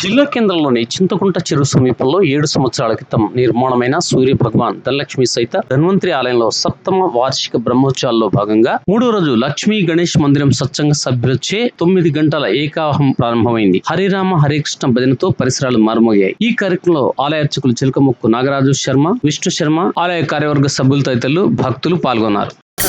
జిల్లా కేంద్రంలోని చింతకుంట చెరువు సమీపంలో ఏడు సంవత్సరాల క్రితం నిర్మాణమైన సూర్య భగవాన్ ధనలక్ష్మి సైత ధన్వంతరి ఆలయంలో సప్తమ వార్షిక బ్రహ్మోత్సవాల్లో భాగంగా మూడో రోజు లక్ష్మీ గణేష్ మందిరం సత్సంగ సభ్యులచే తొమ్మిది గంటల ఏకాహం ప్రారంభమైంది. హరిరామ హరే కృష్ణ భజనతో పరిసరాలు మారుమోగాయి. ఈ కార్యక్రమంలో ఆలయ అర్చకులు చిలకముక్కు నాగరాజు శర్మ విష్ణు శర్మ ఆలయ కార్యవర్గ సభ్యులు తదితరులు భక్తులు పాల్గొన్నారు.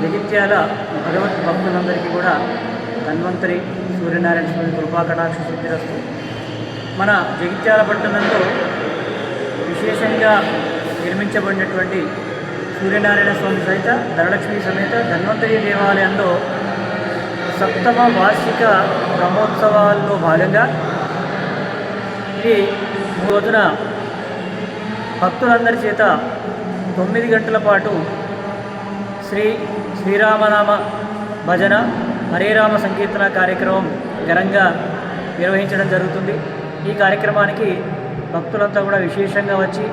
జగిత్యాల భగవత్ భక్తులందరికీ కూడా ధన్వంతరి సూర్యనారాయణ స్వామి కృపాకటాక్ష సిద్ధిరస్తు మన జగిత్యాల పట్టణంలో విశేషంగా నిర్మించబడినటువంటి సూర్యనారాయణ స్వామి సహిత ధనలక్ష్మి సమేత ధన్వంతరి దేవాలయంలో సప్తమ వార్షిక బ్రహ్మోత్సవాల్లో భాగంగా ఇది రోజున భక్తులందరి చేత తొమ్మిది గంటల పాటు శ్రీ శ్రీరామనామ భజన హరే రామ సంకీర్తన కార్యక్రమం ఘనంగా నిర్వహించడం జరుగుతుంది. ఈ కార్యక్రమానికి భక్తులంతా కూడా విశేషంగా వచ్చి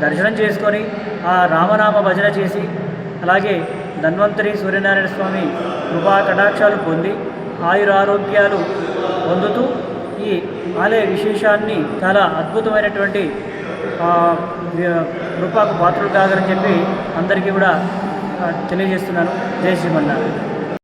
దర్శనం చేసుకొని ఆ రామనామ భజన చేసి అలాగే ధన్వంతరి సూర్యనారాయణ స్వామి కృపా కటాక్షాలు పొంది ఆయురారోగ్యాలు పొందుతూ ఈ ఆలయ విశేషాన్ని చాలా అద్భుతమైనటువంటి రూపాకు పాత్రలు కాగలని చెప్పి అందరికీ కూడా తెలియజేస్తున్నాను. జై శ్రీమన్నారాయణ.